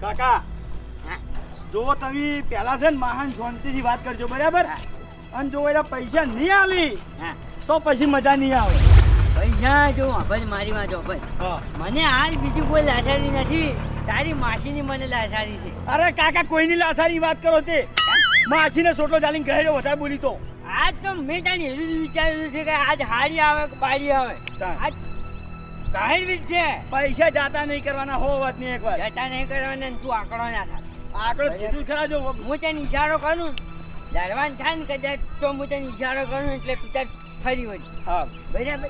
કાકા જો તમે પહેલા છે ને મહાન શાંતિથી વાત કરજો બરાબર. અને જો એના પૈસા નહીં આલી હા. તો પછી મજા નહીં આવે. પૈસા જો ભાઈ મારી વાત જો ભાઈ મને આજ બીજી કોઈ લાચારી નથી. તારી માસીની મને લાચારી છે. અરે કાકા કોઈની લાસાની વાત કરો તે. માસીને સોટલો ચાલીને ગયેલો વધારે બોલી તો. આજ તો મેં તારી એવું વિચાર્યું છે કે આજ હારી આવે કે બારી આવે. આજ કાહેર વીજ છે. પૈસા જાતા નહીં કરવાના હો વાત નહીં એક વાર જતા નહીં કરવાના તું આંકડો ના થા. આગળ કીધું ખરા જો હું તને ઈશારો કરું? ડરવાન થાય ને કદાચ તો હું તને ઈશારો કરું એટલે પિતા ફરી વળી. હા. બરાબર?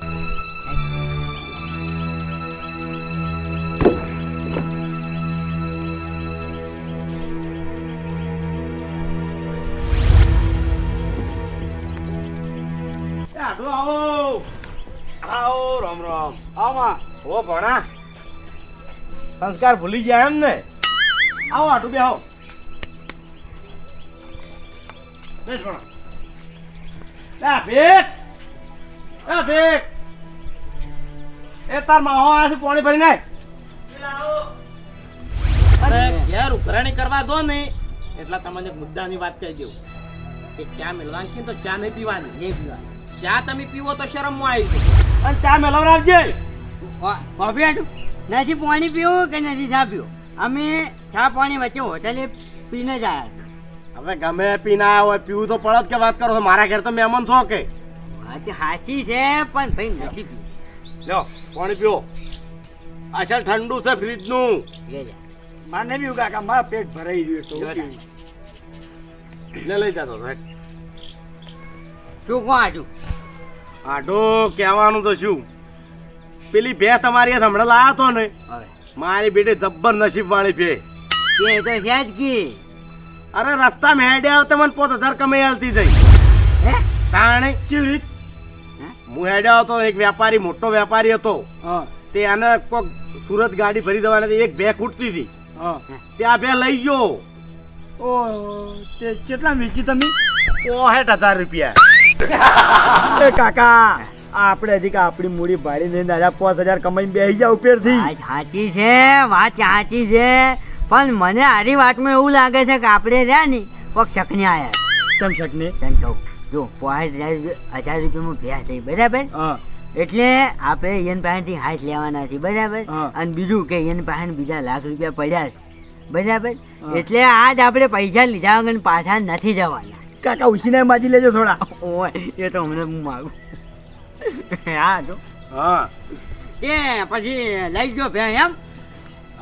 આવો. આવો રામ રામ. આમાં. ઓ ભણા. સંસ્કાર ભૂલી ગયા એમ ને? આવો આટું બે આવો બેસ ભણા. ભેટ. એ તાર માહો આથી પાણી ભરી નાખ અરે ઘેર ઉઘરાણી કરવા દો ને એટલા તમને મુદ્દાની વાત કહી દઉં. કે ચા મેળવાની છે તો ચા નહીં પીવાની નહીં પીવાની. ચા તમે પીવો તો શરમમાં આવી જાય અને ચા મેળવરાવજે કોફી નથી પાણી પીવું કે નથી ચા પીવું? અમે ચા પાણી વચ્ચે હોટલે પીને જ આવ્યા હવે ગમે પીના હોય પીવું તો પડત કે વાત કરો મારા ઘેર તો મહેમાન છો કે? વાત સાચી છે પણ ભાઈ નથી પીવું. લો પાણી પીવો. અસલ ઠંડુ છે ફ્રીજનું લે લે. માને બી કાકા મારા પેટ ભરાઈ ગયું તો લે લઈ જતો શું કોણ હતું આટો કહેવાનું તો શું? પેલી ભે તમારી હાથ હમણાં લાયા તો ને મારી બેટી જબ્બર નસીબ વાળી ભે એ તો છે જ કી. અરે રસ્તા માં હેડે આવતે મને પોત હજાર કમાઈ આવતી જઈ. હે? તાણે ચીવી હે? હેડે આવતો એક વેપારી મોટો વેપારી હતો. તે આને કોક સુરત ગાડી ભરી દેવાની એક બે ખૂટતી હતી. ત્યાં બે લઈ ગયો. ઓ તે કેટલા વેચી તમે? પોહેઠ હજાર રૂપિયા. કાકા. આપણે હજી કે આપણી મૂડી ભાડી ને દાદા પાંચ હજાર કમાઈને બેસી જાવ ઉપરથી. સાચી છે વાત સાચી છે. પણ મને આરી વાતમાં એવું લાગે છે કે આપણે રહ્યા ને કોક શકને આયા. કેમ શકને કેમ કહું જો પાંચ હજાર હજાર રૂપિયામાં ભેસ થઈ બરાબર? એટલે આપણે એન પાસેથી હાથ લેવાના છે બરાબર? અને બીજું કે એન પાસે બીજા લાખ રૂપિયા પડ્યા છે બરાબર? એટલે આજ આપણે પૈસા લીધા વગર પાછા નથી જવાના. કાકા ઉછીને માજી લેજો થોડા. ઓય એ તો હમણાં હું માગું. હા જો. હા. એ પછી લઈ ગયો ભે એમ?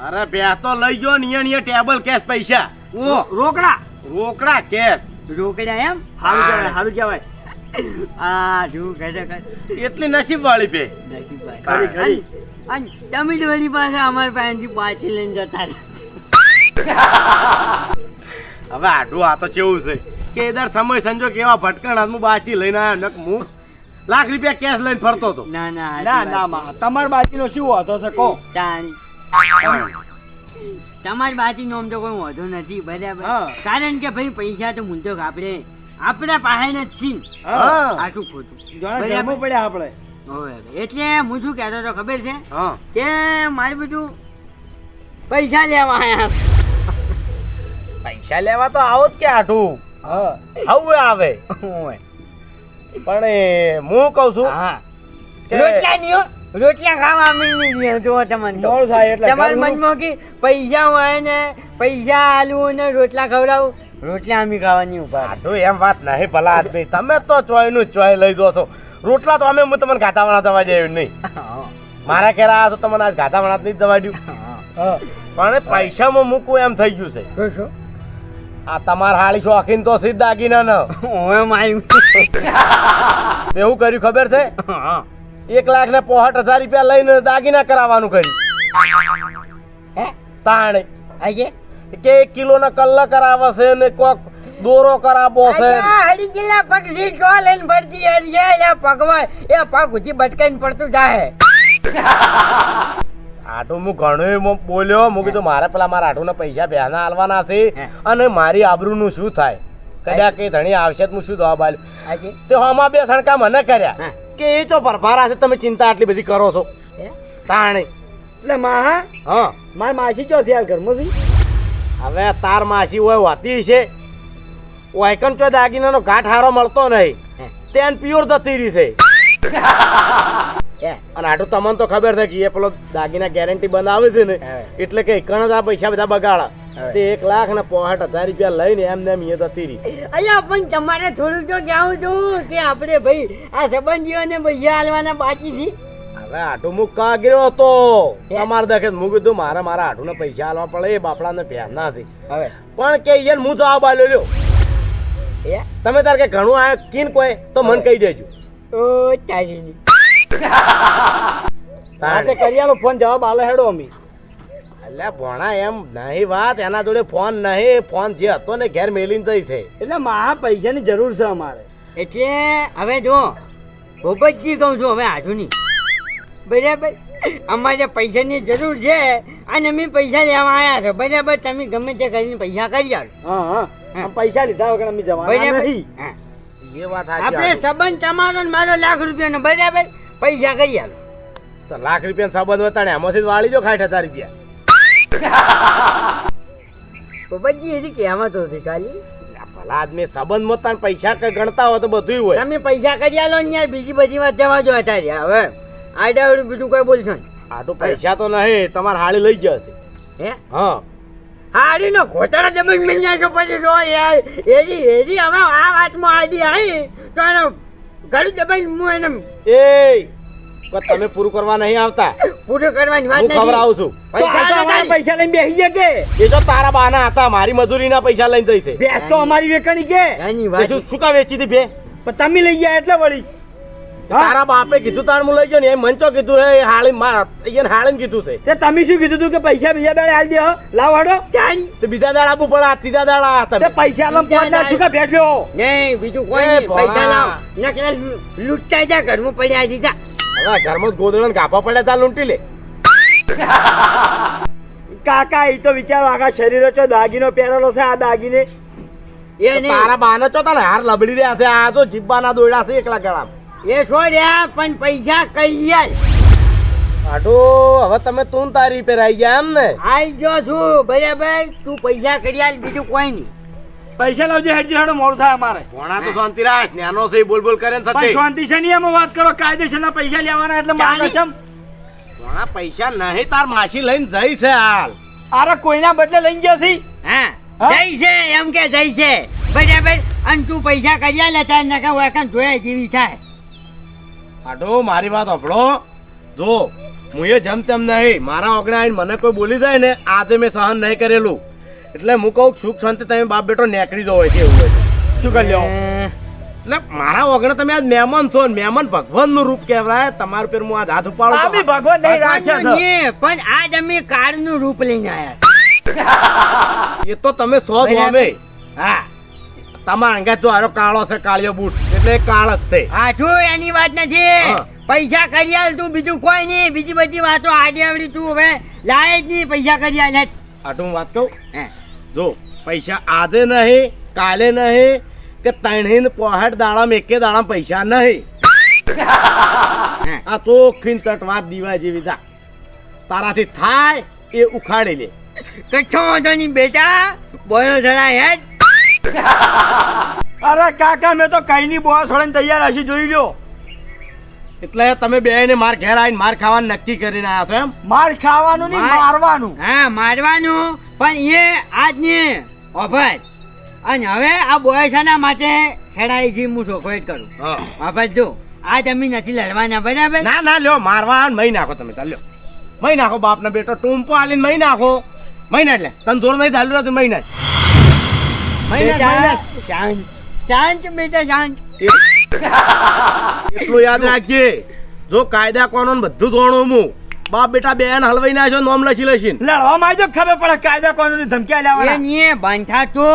અરે બે તો લઈ ગયો ને અહીંયા ટેબલ કેશ પૈસા. ઓ રોકડા? રોકડા કેશ રોકડા એમ? સારું કહેવાય સારું કહેવાય. આ જો કહે એટલી નસીબ વાળી. ખરી, ખરી. અને- અને તમે જ વળી પાસે અમારી પાસેથી પાછી લઈને જતા હવે આટલું આ તો કેવું છે? કે દર સમય સંજોગ એવા ભટકણ હાથમાં બાચી લઈને આવ્યો નક હું લાખ રૂપિયા કેશ લઈને ફરતો હતો. ના ના ના ના માં તમાર બાજીનો શું હતો છે કો તમારી બાજી નોમ તો કોઈ વાંધો નથી બરાબર. કારણ કે ભાઈ પૈસા તો મૂંઝો આપણે આપણા પાસે જ છીન આટલું ખોટું. બરાબર. ઘરમાં આપણે. એટલે હું શું કહેતો હતો ખબર છે? કે મારે બધું પૈસા લેવા આયા પૈસા લેવા તો આવો જ કે આઠું હા. આવું. પણ હું કહું છું હા. રોટલા નિયો રોટલા ખાવા મી નહીં જો તમને. તો. થાય એટલે તમારા મનમાં કે પૈસા હોય ને પૈસા આલવું ને રોટલા ખવડાવું રોટલા અમે ખાવાની ઊભા તો એમ વાત નહીં ભલા આદમી તમે તો ચોયનું ચોય લઈ દો છો. રોટલા તો અમે હું તમને ઘાટાવાળા જવા જાય નહીં. મારા ઘેર તો તમને આજ ઘાટાવાળા જ નહીં જવા દઉં. પણ પૈસામાં મૂકવું એમ થઈ ગયું છે. આ તમારા હાળી શોખીન તો સીધ દાગીના ન ઓય માયું એવું કર્યું ખબર છે? એક લાખ ને પોસઠ હજાર રૂપિયા લઈને દાગીના કરાવવાનું કર્યું. હે? તાણે. આજે? કે એક કિલો ના કલ્લા કરાવે છે ને કોક દોરો કરાવો છે. હડી જિલ્લા પક્ષી જો લઈને ભરતી હરિયા એ પગમાં એ પગ ઉજી બટકાઈને પડતું જાય આટું હું ઘણું બોલ્યો. હું કીધું મારે પેલા મારા આટુના પૈસા બેના આલવાના છે અને મારી આબરૂનું શું થાય? કદાચ કઈ ધણી આવશે તો હું શું જવાબ બાલ્યું તો આમાં બે સણકા મને કર્યા. કે એ તો પરભારા છે તમે ચિંતા આટલી બધી કરો છો? તાણે. એટલે માં હા? માર માસી ક્યાં છે ઘર ઘરમાં હવે તાર માસી હોય હોતી છે. વાયકન ચો દાગીનાનો ઘાટ હારો મળતો નહીં. તેન પ્યોર જતી રહી છે. અને આટલું તમને તો ખબર છે કે એ પેલો દાગીના ગેરંટી બનાવે છે ને એટલે કે એકણ જ આ પૈસા બધા બગાડા. તે એક લાખ ને પોહાટ હજાર રૂપિયા લઈને એમ ને એમ એ જતી રહી. અલ્યા પણ તમારે થોડું તો કહેવું છું કે આપણે ભાઈ આ સંબંધીઓને પૈસા હાલવાના બાકી છે? હવે આટું મુક કાગળો હતો? હે? તમારે દેખે મું કીધું મારે મારા આટું ને પૈસા હાલવા પડે એ બાપડાને ભેરના છે. હવે? પણ કે યાર હું જવાબ આલ્યો લ્યો. એ તમે તાર કે ઘણું આ કીન કોઈ તો મને કહી દેજો. ઓ તારી તારે કરિયાનો ફોન જવાબ આલે હેડો અમી. એટલે ભણા એમ નહીં વાત એના જોડે ફોન નહીં ફોન જે હતો ને ઘેર મેલીને જઈ છે. એટલે મારા પૈસાની જરૂર છે અમારે. એટલે હવે જો ભૂપતજી કહું છું હવે આજુની બરાબર? અમારે પૈસાની જરૂર છે અને અમે પૈસા લેવા આવ્યા છે. બરાબર? તમે ગમે તે કરીને પૈસા કરી આવો હા હા. હા. પૈસા લીધા વગર અમે જવાના બરાબર? નથી. એ વાત આપણે સંબંધ તમારો ને મારો લાખ રૂપિયાનો બરાબર? પૈસા કરી આલો તો લાખ રૂપિયા સંબંધ વતાડે. આમાંથી વાળી જો ખાઠ હજાર રૂપિયા. ભૂપતજી એથી કહેવા તો હતી ખાલી? ભલા આદમી સંબંધમાં પૈસા કઈ ગણતા હોય તો બધું હોય. તમે પૈસા કરી આલો ને યાર બીજી બધી વાત જવા જો અત્યારે. હવે. આડા બીજું કઈ બોલશો આ તો પૈસા તો નહીં તમારે હાળી લઈ જશે હે? હા. હારી નો ઘોટાળા જમીન મિલ જાય પછી જો યાર એરી એરી હવે આ વાતમાં આજી આવી તો એનો ઘડી દબાઈ હું એને એ તમે પૂરું કરવા નહીં આવતા. પૂરું કરવાની વાત હું ખબર આવું છું. પૈસા તો અમારા પૈસા લઈને બેસી જાય કે? એ તો તારા બાના હતા મારી મજૂરીના પૈસા લઈને જઈશે. ભેંસ તો અમારી વેકણી કે. શું કા વેચી હતી બે પણ તમે લઈ ગયા એટલે વળી. તારા બાપે કીધું તાણ હું લઈ ગયો ને એ મંચો કીધું હે હાળી માર એને હાળીને કીધું છે. તે તમે શું કીધું તું કે પૈસા બીજા દાડે આલી દે લાવ હાડો. ક્યાં તો બીજા દાડા આપવું પડે આ ત્રીજા દાડા આ તે તમે પૈસા લમ પાંચ દાડા. ના શું કે બેઠ્યો નહીં બીજું કોઈ નહીં. પૈસા. લાવ. નકરા લૂંટાઈ જા ઘરમાં પડ્યા દીધા હવે ઘરમાં ગોદડો ગાભા પડ્યા તા લૂંટી લે. કાકા એ તો વિચારો આખા શરીરો છો દાગીનો પહેરેલો છે આ દાગીને. એ તારા બાને ચો તને હાર લબડી રહ્યા છે આ તો જીબ્બાના દોયડા છે એકલા ગળામાં. એ છોડ્યા પણ પૈસા કઈ જાય આટો હવે તમે તું તારી પર આવી ગયા એમ ને? આઈ જો છું બરાબર તું પૈસા કરી આલ બીજું કોઈ નહીં. પૈસા લાવજે હેડજે હેડો મોડું થાય અમારે. ભોણા તો શાંતિ રાખ ન્યાનો છે બોલ બોલ કરે ને શાંતિ છે નહીં અમે વાત કરો કાયદેસરના પૈસા લેવાના એટલે મારે ચાલી. ચમ પૈસા નહીં તાર માસી લઈને જઈ છે હાલ. અરે કોઈના બદલે લઈ ગયા છે? હા? જઈ છે એમ કે જઈ છે. બરાબર અને તું પૈસા કર્યા લેતા નકા વાકન જોયા જેવી થાય. આટો મારી વાત સાંભળો. જો હું એ જેમ તેમ નહીં મારા ઓગણે આવીને મને કોઈ બોલી જાય ને આજે મેં સહન નહીં કરેલું. એટલે હું કહું સુખ શાંતિ તમે બાપ બેટો નેકળી દો હોય છે એવું હોય શું કરી લો એટલે મારા ઓગણે તમે આજ મહેમાન છો મહેમાન ભગવાનનું રૂપ કહેવાય. તમારું પેર હું આજ હાથ ઉપાડું ભગવાન નહીં રાખ્યા ભગવાનનું છે નહીં, પણ આજ અમે કાળનું રૂપ લઈને આયા એ તો તમે સો જ હા. તમારા અંગે તો આરો કાળો છે કાળિયો બૂટ. એટલે કાળ જ છે. આઠું એની વાત નથી. પૈસા કરી આલ તું બીજું કોઈ નહીં. બીજી બધી વાતો આડી આવડી તું હવે. લાય જ નહીં પૈસા કરી આલ. આટલું વાત કહું? હે. જો પૈસા આજે નહીં કાલે નહીં કે ત્રણેય પોહાટ દાડામ એકે દાડામ પૈસા નહીં. આ તો ખીન વાત દીવા જેવી જા. તારાથી થાય એ ઉખાડી લે. કચ્છો વાંધો નહીં બેટા. બોયો જરા હેડ. અરે કાકા મેં તો કઈ ની બોવા છોડીને તૈયાર હશે જોઈ લો એટલે તમે બે ને માર ઘેર આવીને માર ખાવાનું નક્કી કરીને આવ્યા છો એમ? માર ખાવાનું નહીં મારવાનું. હા મારવાનું. પણ એ આજની ઓફર અને હવે આ બોયસાના માટે ખેડાઈ જી હું ચોખવટ કરું. હા. ઓફર જો આ અમે નથી લડવાના બરાબર? ના ના લ્યો મારવા મહી નાખો તમે ચાલ લ્યો. મહી નાખો બાપના બેટો ટૂંપો આલીને મહી નાખો. મહી એટલે તને જોર નહીં ચાલ્યું તો મહી નાખ મહી નાખ, મહી નાખ. બેટા, શાંત. બેટા શાંત. એટલું યાદ રાખજે. જો કાયદા કોનો બધું જોણું હું. બાપ બેટા બેન હલવાઈ નાખ્યો નોમ લસી લસી લડવા માં જો ખબર પડે કાયદા કોની ધમક્યા એ લેવાના નીએ બાંધા તો.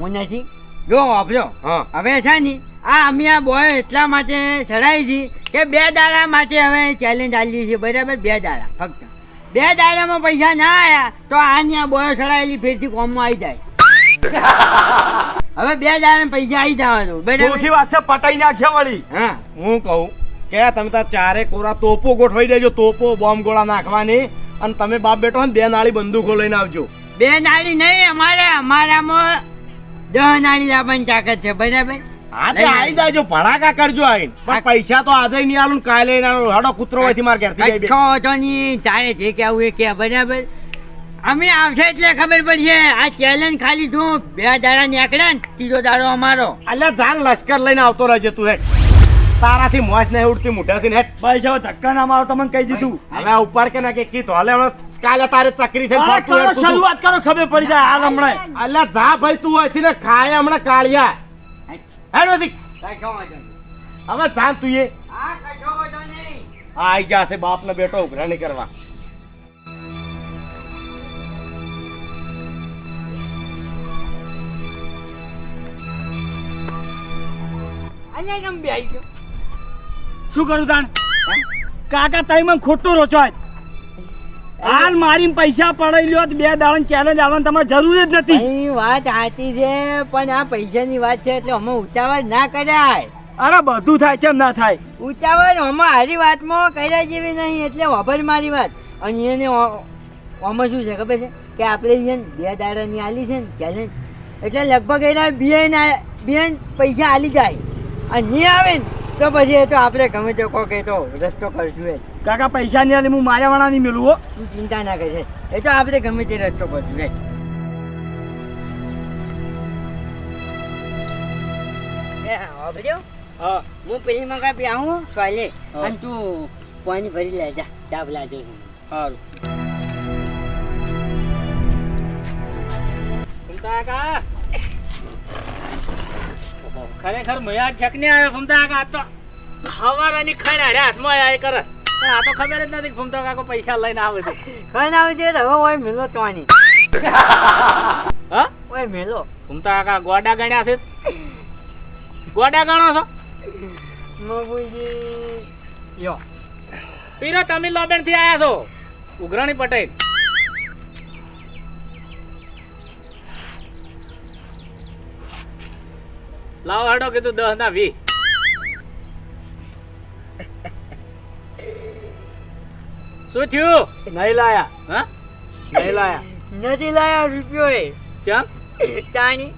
હું નથી. જો વાપરો હા. હવે છે ને આ અમે આ બોય એટલા માટે ચડાવી છે કે બે દાડા માટે હવે ચેલેન્જ આલી છે. બરાબર? બે દાડા ફક્ત. બે દાડામાં પૈસા ના આવ્યા તો આની આ બોય ચડાવેલી ફેરથી કોમમાં આવી જાય. હવે બે દાડા પૈસા આવી જવાનું બેઠી વાત છે પટાઈ નાખશે વળી. હા. હું કહું કે તમે તાર ચારે કોરા તોપો ગોઠવાઈ દેજો તોપો બોમ્બ ગોળા નાખવાની અને તમે બાપ બેટો બે નાળી બંદૂકો લઈને આવજો. બે નાળી નહીં અમારે અમારામાં દસ નાળી લાવવાની તાકાત છે બરાબર? હા તે આવી જાજો ભડાકા કરજો આવીને. પણ પૈસા તો આજે નહીં આલું કાલે નહીં આલું. હડો કૂતરો હોય મારે ઘેરથી જઈ છો તો નહીં તારે જે કહેવું એ કે બરાબર? અમે આવશે એટલે ખબર પડશે. આ ચેલેન્જ ખાલી તું બે દાડા નીકળ્યા ને ત્રીજો દાડો અમારો. એટલે જાન લશ્કર લઈને આવતો રહેજે તું હેઠ તારાથી મોજ નહીં ઉડતી મોઢાથી ને હેઠ ભાઈ સાહેબ ધક્કા ના મારો તમને કહી દીધું. હવે ઉપર કે ના કે કીધું? હાલે હમણાં કાલે તારે ચકરી છે તું. શરૂઆત કરો ખબર પડી જાય હાલ હમણાં એટલે જા ભાઈ તું હોય ને ખાય હમણાં કાળિયા. હેડ. હવે જાન તું એ. આ આઈ ગયા છે બાપ ને બેટો ઉઘરાણી કરવા. અહીંયા કેમ બેહી ગયો? શું કરું તાણ? કાકા તઈ મને ખોટું રોચો હાલ મારી પૈસા પડાઈ લ્યો બે દાડા ચેલેન્જ આવવાની તમારે જરૂર જ નથી. વાત સાચી છે પણ આ પૈસાની વાત છે એટલે અમે ઉતાવળ ના કરાય. અરે બધું થાય કેમ ના થાય? ઉતાવળ અમે હારી વાતમાં કર્યા જેવી નહીં એટલે વભર મારી વાત. અને એને અમે શું છે ખબર છે? કે આપણે છે ને બે દાડાની આલી છે ને ચેલેન્જ એટલે લગભગ એના બે ના બે પૈસા આલી જાય. અને નહીં આવે ને તો પછી એ તો આપણે ગમે તે કોક એ તો રસ્તો કરશું એ કાકા પૈસા નહીં આલી હું મારા વાળા નહીં મેળવું હો. તું ચિંતા ના કરે એ તો આપણે ગમે તે રસ્તો કરશું એ હા. હું પેલી મગા પી આવું ચોલે અને તું પાણી ભરી લે જા. ચાપ લાજો સારું કાકા. ખરેખર મયા છક ને આવ્યો ફૂમતા કાકા તો ખવારાની ખણ હારે હાથમાં આય કરે. આ તો ખબર જ નથી ફમતા કાકો પૈસા લઈને આવે છે. ખાઈને આવે છે હવે ઓય મેલો તોની. હા? ઓય મેલો. ફમતા કાકા ગોડા ગણ્યા છે? ગોડા ગણો છો? મબુજી યો પીરો તમે લોબેનથી આયા છો? ઉઘરાણી પટેલ. લાવો હાડો કીધું દસ ના વી શું થયું? નહીં લાયા. હા? નહીં લાયા. નથી લાયા રૂપિયો એ કેમ? તાણી.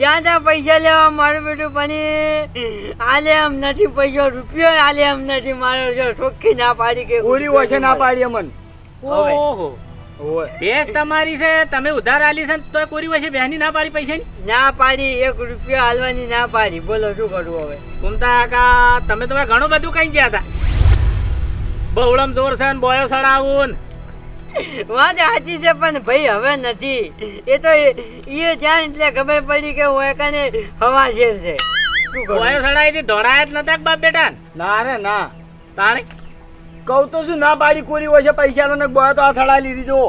જ્યાં ત્યાં પૈસા લેવા મારું બેટું પણ આલે એમ નથી પૈસો રૂપિયો આલે એમ નથી. મારો જો ચોખ્ખી ના પાડી કે પૂરી ઓછે ના પાડી અમન. ઓહો. ભેંસ તમારી છે તમે ઉધાર આલી છે તો કોરી વચ્ચે બેની ના પાડી પૈસા ની? ના પાડી એક રૂપિયો હાલવાની ના પાડી. બોલો શું કરવું હવે? કુમતા કાકા તમે તો ઘણું બધું કઈ ગયા હતા બહુળમ જોર છે ને બોયો સડાવું ને. વાત સાચી છે પણ ભાઈ હવે નથી. એ તો એ એ એટલે ખબર પડી કે હું એકાને હવા શેર છે. શું કરું? બોયો સડાઈ થી ધોળાયા જ નતા બાપ બેટા? ના રે ના. તાણે કહું તો શું ના પાડી કોરી ઓછે પૈસા ને બોયા તો આ સડા લીધી. જો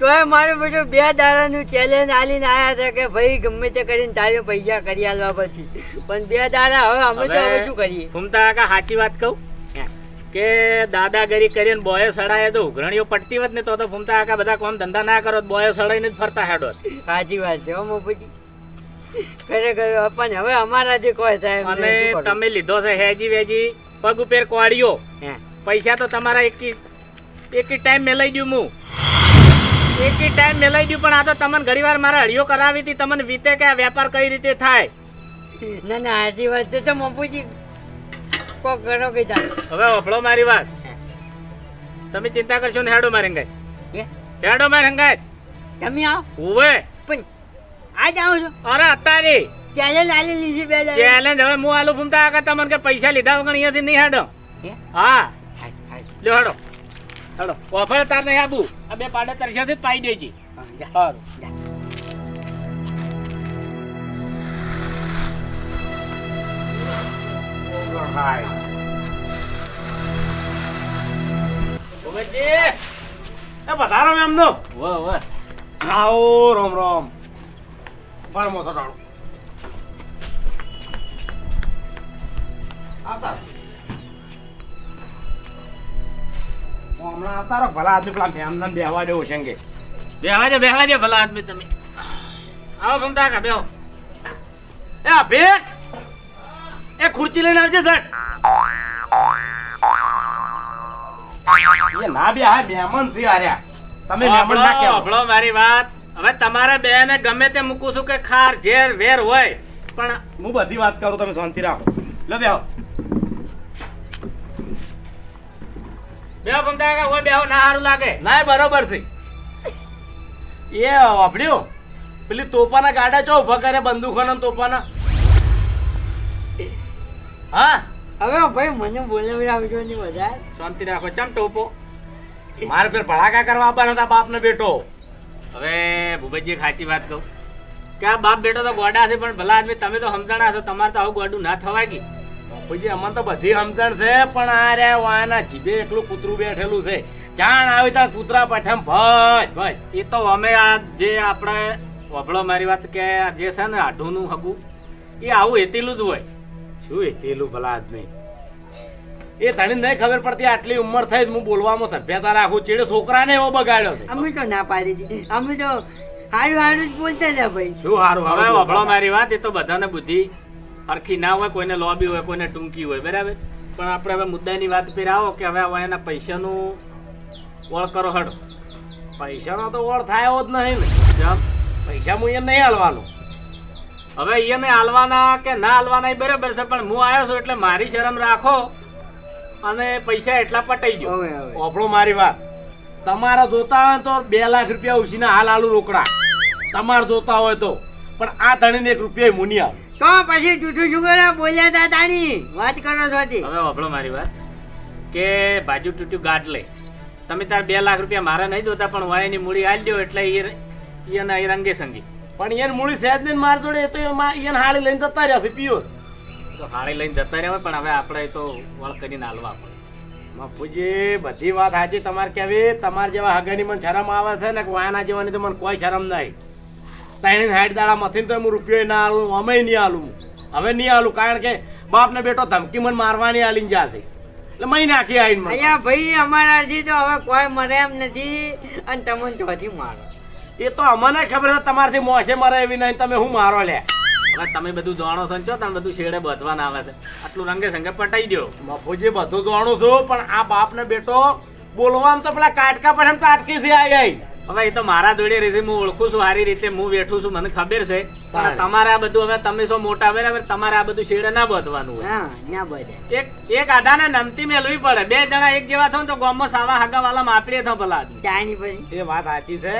તોય મારું બધું બે દાડાનું ચેલેન્જ આલીને આયા છે કે ભાઈ ગમે તે કરીને તારે પૈસા કરી આલવા પછી. પણ બે દાડા હવે અમે તો હવે શું કરીએ? ઘૂમતા કાકા સાચી વાત કહું? કે દાદાગીરી કરીને બોયો સડાય તો ઉઘરણીઓ પડતી હોત ને તો તો ફૂમતા કાકા બધા કોમ ધંધા ના કરો તો બોયો સડાઈને જ ફરતા હેડો. સાચી વાત છે હો મફુજી. ખરેખર પણ હવે અમારા જે કોઈ સાહેબ અને તમે લીધો છે હેજી વેજી પગ ઉપર કોળીઓ પૈસા તો તમારા એકી એકી ટાઈમ મેલાઈ દઉં હું એકી ટાઈમ મેલાઈ દઉં પણ આ તો તમને ઘણીવાર મારા હળીઓ કરાવી હતી તમને વીતે કે આ વેપાર કઈ રીતે થાય? ના ના આજી વાત તો મફુજી કોક ઘણો કીધા. હવે વફળો મારી વાત. તમે ચિંતા કરશો ને હેડો મારે હંગાય હેડો મારે હંગાય તમે આવો. ઉવે. પણ આજ આવો છો. અરે અત્યારે. ચેલેન્જ આલી લીધી બે ચેલેન્જ હવે હું આલુ ફૂમતા આગળ તમને કે પૈસા લીધા વગર અહીંયાથી નહીં હેડો. હા. લ્યો હેડો. હેડો. ઓફર તાર નહીં આબુ. આ બે પાડે તરસ્યાથી જ પાઈ દેજી. સારું પધારો એમનો. આવો રોમ રોમ. પણ મોટો ટાળો આવતા. હમણાં આવતા ભલા આદમી પેલા મેમના બેહવા દેવો છે કે. બેહવા દે બેહવા દે ભલા આદમી તમે. આવો ગમતા કા બેહો. એ ભેટ! એ ખુરચી લઈને આવજે સર. એ ના બે હા મહેમાન છે આર્યા તમે મહેમાન ના હંભળો, કહેવો. મારી વાત. હવે તમારે બેને ગમે તે મૂકું છું કે ખાર ઝેર વેર હોય. પણ હું બધી વાત કરું તમે શાંતિ રાખો. લો બેહો. બેહો ભમતા કાકા, ઓય બેહો ના સારું લાગે. ના બરોબર છે. એ વાપડ્યો પેલી તોપાના ગાડા ચો ઊભા કરે બંદૂકોના તોપાના હા? હવે ભાઈ મને બોલાવડાવજો ની વધારે શાંતિ રાખો. ચમ ટોપો? મારે પેલા ભડાકા કરવા આવવાના હતા બાપ ને બેટો હવે ભૂપતજી ખાચી વાત કહું. કે આ બાપ બેટો તો ગોડા છે પણ ભલા આદમી તમે તો સમજાણા છો તમારે તો આવું ગોડું ના થવાય કે. બાપુજી અમને તો બધી સમજણ છે પણ આ રે વાના જીભે એકલું કૂતરું બેઠેલું છે. જાણ આવી ત્યાં કૂતરા પઠેમ ભજ ભજ. એ તો અમે આ જે આપણે વભળો મારી વાત કે જે છે ને આઢુનું હગું એ આવું હેતીલું જ હોય. શું એ ભલા આદમી? એ ધણી નહીં ખબર પડતી આટલી ઉંમર થઈ જ હું બોલવામાં સભ્યતા રાખું ચીડે છોકરાને એવો બગાડ્યો છે. અમે તો ના પાડી દીધી. અમે તો હારું હારું જ બોલતા હતા ભાઈ. શું હારું? હવે વભળો મારી વાત એ તો બધાને બુદ્ધિ હરખી ના હોય કોઈને લોબી હોય કોઈને ટૂંકી હોય બરાબર? પણ આપણે હવે મુદ્દાની વાત પર આવો કે હવે હવે એના પૈસાનું ઓળ કરો હડો. પૈસાનો તો ઓળ થાય એવો જ નહીં ને. પૈસા હું એને નહીં હાલવાનો. હવે એને હાલવાના કે ના હાલવાના એ બરાબર છે પણ હું આવ્યો છું એટલે મારી શરમ રાખો અને પૈસા એટલા પટાઈ ગયો ઓપડો મારી વાત. તમારા જોતા હોય તો બે લાખ રૂપિયા ઉછીને હાલ આલુ રોકડા. તમારે જોતા હોય તો. પણ આ ધણીને એક રૂપિયા મુની આવે તો પછી જૂઠું જુગર બોલ્યા હતા તાણી વાત કરો છો હવે વાપરો મારી વાત. કે બાજુ તૂટ્યું ગાઢ લે. તમે તાર બે લાખ રૂપિયા મારા નહીં જોતા પણ વાયની મૂડી હાલ દો એટલે એના એ રંગે સંગી. પણ એને મૂળી સહેજ ને માર જોડે એ તો એને હાળી લઈને જતા રહ્યા છે પિયો તો હાળી લઈને જતા રહ્યા પણ હવે આપણે તો વળ કરીને હાલવા પડે. બાપુજી બધી વાત સાચી તમારે કેવી તમારે જેવા હગાની મને શરમ આવે છે ને વાયના જેવાની તો મને કોઈ શરમ નહીં. ત્રણ સાઠ દાડા મથીને તો હું રૂપિયો ના આલું અમે નહીં આલું. હવે નહીં આલું કારણ કે બાપ ને બેટો ધમકી મને મારવાની આલીને જાશે. એટલે મહી નાખી આવીને અહીંયા ભાઈ અમારાથી તો હવે કોઈ મરે એમ નથી અને તમને ચોથી મારો. એ તો અમને ખબર છે તમારથી મોસે મરે એવી નહીં તમે હું મારો લે? હવે તમે બધું જાણો છો ને છો તમે બધું શેડે બધવાના આવે છે. આટલું રંગે સંગે પટાઈ દો બાપુજી બધું જાણું છું પણ આ બાપ ને બેટો બોલવામાં તો પેલા કાટકા પડે એમ થી આવી ગઈ. હવે એ તો મારા જોડે રહેશે હું ઓળખું છું સારી રીતે હું બેઠું છું મને ખબર છે. પણ તમારે આ બધું હવે તમે છો મોટા બરાબર? તમારે આ બધું શેડે ના બધવાનું હોય. એક એક આધાને નમતી મેલવી પડે. બે જણા એક જેવા થો ને તો ગામમાં સાવા હાગા વાલા માપડીએ થો ભલા એ વાત સાચી છે.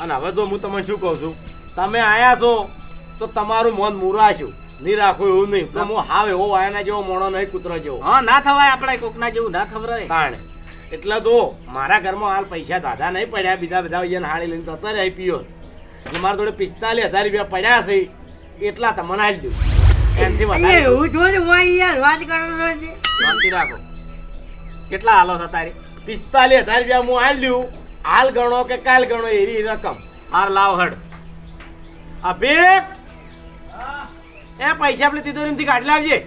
અને હવે જો હું તમને શું કહું છું તમે આયા છો તો તમારું મન મુરાશું. નહીં રાખો એવું નહીં. હું હાવ એવો વાયના જેવો મોણો નહીં કૂતરો જેવો. હા ના થવાય આપણે કોકના જેવું ના ખબરાય તાણે. એટલે તો મારા ઘરમાં હાલ પૈસા દાદા નહીં પડ્યા. બીજા બધા અહીંયા હાળી લઈને જતા રહ્યા પીઓ. એટલે મારા જોડે પિસ્તાલીસ હજાર રૂપિયા પડ્યા છે. એટલા તમને હાલ દઉં એનથી વધારે વાત કરો છો શાંતિ રાખો. કેટલા હાલો છે તારી? પિસ્તાલીસ હજાર રૂપિયા હું હાલ દઉં. હાલ ગણો કે કાલ ગણો એવી રકમ. હાર લાવ હડ. આ બેગ એ પૈસા આપણે તિજોરીમાંથી કાઢી લાવજે.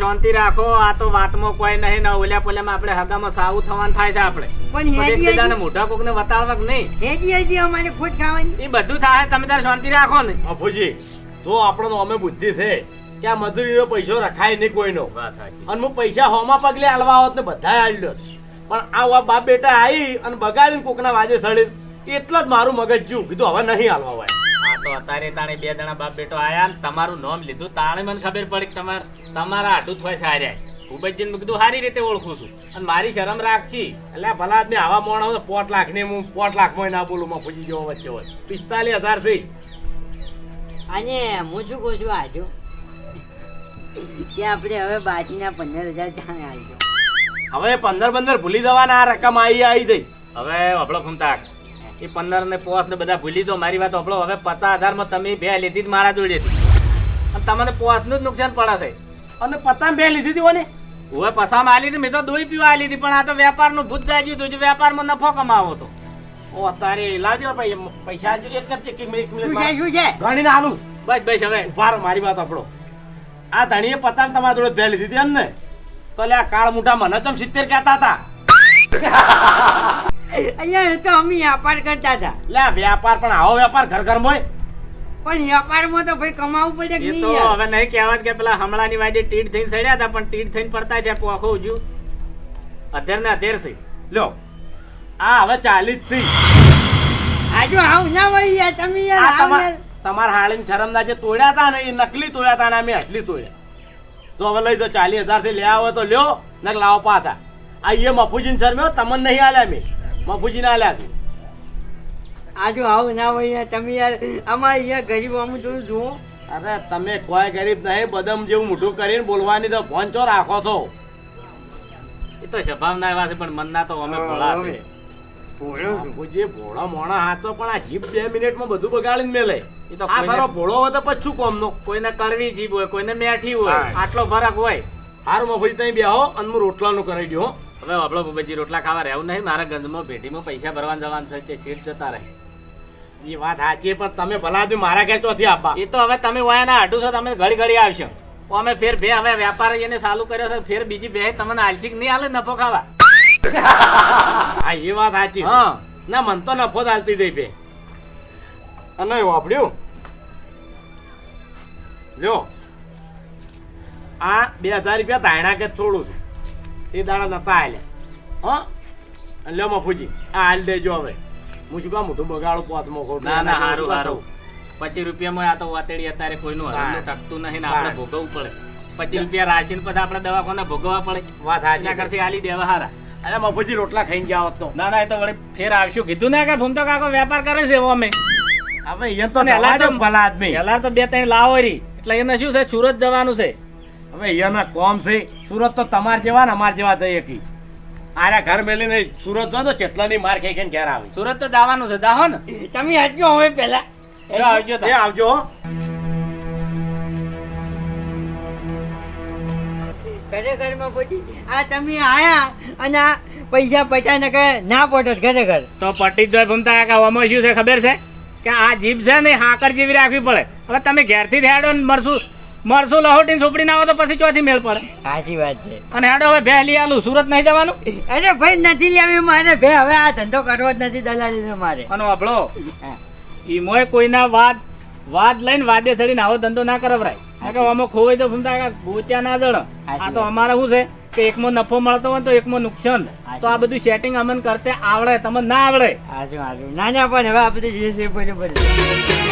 શાંતિ રાખો આ તો વાતમાં કોઈ નહીં ના ઓલ્યા પોલ્યામાં આપણે હગામાં સાવું થવાનું થાય છે આપણે. પણ એકબીજાને મોઢા કોકને વતાડવા કે નહીં? હેજી હેજી અમારે ખોટ ખાવાની. એ બધું થાય તમે તારે શાંતિ રાખો ને. બાપુજી જો આપણો અમે બુદ્ધિ છે કે આ મજૂરીનો પૈસો રખાય નહીં કોઈનો. અને હું પૈસા હોમાં પગલે હાલવા હોત ને બધા હાલ્યો પણ આ બાપ બેટા આવી અને બગાડીને કોકના વાજે સડી એટલે જ મારું મગજ જ્યું. કીધું હવે નહીં હાલવા હોય. તો અત્યારે તાણે બે જણા બાપ બેટો આયા ને તમારું નામ લીધું તાણે મને ખબર પડી કે તમાર તમારા આટું છે હાર્યા ભૂપતજીને મેં કીધું સારી રીતે ઓળખું છું. અને મારી શરમ રાખી એટલે ભલા આદમી આવા મોણ પોટ લાખ ને હું પોટ લાખમાં ના બોલું મફુજી જેવો વચ્ચે હોય. પિસ્તાલીસ હજાર થઈ. અને હું શું કહું છું આજો? કે આપણે હવે બાકીના પંદર હજાર ત્યાં આવી હવે પંદર પંદર ભૂલી જવાના આ રકમ આવી આવી જઈ. હવે અભળો ફૂમતા એ પંદર ને પોસ ને બધા ભૂલી દો મારી વાત આપણો હવે પચાસ હજારમાં તમે બે લીધી જ મારા જોડે અને તમને પોસનું જ નુકસાન પડે છે. અને પતામ બે લીધી હતી ઓને? હવે પસામાં આલી હતી મેં તો દોઈ પીવા આલી હતી પણ આ તો વેપારનું ભૂત જાગ્યું હતું જે વેપારમાં નફો કમાવો તો ઓ તારે લાજો ભાઈ પૈસા જો એક જ કે મિનિટ મિનિટ ગણીને આલું. બસ બસ હવે. ઊભા મારી વાત આપણો આ ધણીએ પતામ તમારા જોડે બે લીધી હતી એમ ને તો લે આ કાળ મોટા મને તમ સિત્તેર કહેતા હતા. અહીંયા તો અમે વ્યાપાર કરતા હતા. લે વ્યાપાર પણ આવો વ્યાપાર ઘર ઘર હોય પણ વ્યાપારમાં તો ભાઈ કમાવું પડે કે નહીં તો હવે નહીં કહેવાત કે પેલા હમણાંની વાડી ટીટ થઈને સડ્યા હતા પણ ટીટ થઈને પડતા છે પોખો ઉજ્યું અધેર ને અધેર છે. લ્યો આ હવે ચાલીસથી આજુ આવું ના હોય યાર તમે યાર આવું તમાર હાળીન શરમના જે તોડ્યા હતા ને એ નકલી તોડ્યા હતા ને અમે આટલી તોડ્યા. તો હવે લઈ દો ચાલીસ હજારથી લે હોય તો લ્યો નક લાવો પાછા. આ એ મફુજીન શરમ્યો તમને નહીં આલ્યા મેં મફુજીને ના લાગે. આજુ આવું ના હોય તમે યાર અમારે અહીંયા ગરીબ અમુક જોયું જુઓ અરે તમે કોઈ ગરીબ નહીં બદમ જેવું મોઢું કરીને બોલવાની તો ફોન ચો રાખો છો? એ તો સ્વભાવના એવા છે પણ મનના તો અમે ભોળા છે. મફુજી ભોળા મોણા હાથો પણ આ જીભ બે મિનિટમાં બધું બગાડીને મેલે. એ તો આ મારો ભોળો હોય તો પછી શું કોમનો? કોઈને કડવી જીભ હોય કોઈને મેઠી હોય આટલો ફરક હોય. હારું મફુજી તમે બેહો અને હું રોટલાનું કરી દઉં હો. હવે આપણો ભૂપેજી રોટલા ખાવા રહેવું નહીં મારા ગંજમાં ભેટીમાં પૈસા ભરવા જવાનું છે તે શેઠ જતા રહે. એ વાત સાચી પણ તમે ભલા આદમી મારા ઘેર ચોથી આપવા. એ તો હવે તમે વાયાના હાટું છો તમે ઘડી ઘડી આવશો. તો અમે ફેર બે હવે વેપાર એને ચાલુ કર્યો છે ફેર બીજી બે તમને આલસી નહીં હાલે નફો ખાવા. હા એ વાત સાચી હા. ના મન તો નફો હાલતી દઈ બે. અને વાપર્યું? જો. આ બે હજાર રૂપિયા ધાયણા કે છોડું છું. એ દાડા નતા આલ્યા હા? લ્યો મફુજી આ હાલ દેજો હવે. હું શું કામ મોટું બગાડું પોતમો ખોટું ના ના હારું જેવું હારું પચીસ રૂપિયામાં આ તો વાતેડી અત્યારે કોઈનું. હરણું ટકતું નહીં ને આપણે. ભોગવવું પડે. પચીસ રૂપિયા રાશિ પછી આપણે દવાખાને ભોગવવા પડે. વાત સાચી કરતી આલી દેવા હારા. અરે મફુજી રોટલા ખાઈને જાઓ તો. ના ના એ તો વળી ફેર આવશું. કીધું ને કે ભૂમતો કાકો વેપાર કરે છે એવો અમે. હવે અહીંયા તો જવા ભલા આદમી. પહેલા તો બે ત્રણ લાવો રી. એટલે એને શું છે? સુરત જવાનું છે. હવે અહીંયાના કોમ છે સુરત તો તમાર જેવા ને અમાર જેવા થઈ કી. આરા ઘર મેલીને સુરત જો તો ચેટલાની માર ખાઈ ખાઈને ઘેર આવે. સુરત તો દાવાનું છે દાહો ને. તમે હટજો હવે પેલા એ આવજો એ આવજો. ઘરે ખરેખરમાં પછી આ તમે આયા અને આ પૈસા પૈસા ને કહે ના પટત ઘરે ઘર. તો પટી જ જાય ભૂમતા કાકા આમાં શું છે ખબર છે? કે આ જીભ છે ને હાકર જેવી રાખવી પડે. હવે તમે ઘેરથી જ હેડો ને મરસું લહોટી લહોટીને ના આવો તો પછી ચોથી મેળ પડે. સાચી વાત છે. અને હેડો હવે ભેલી આલું સુરત નહીં જવાનું? અરે ભાઈ નથી લેવી મારે. ભાઈ હવે આ ધંધો કરવો જ નથી દલાલી મારે. અને અભળો ઈમોય કોઈના વાત વાદ લઈને વાદે ચડીને આવો ધંધો ના કરવરાય કે આમાં ખોવાઈ તો કાકા ગોત્યા ના જણ આ તો અમારે શું છે? કે એકમો નફો મળતો હોય તો એકમો નુકસાન. તો આ બધું સેટિંગ અમન કરતે આવડે તમને ના આવડે. ના ના પણ હવે આ જે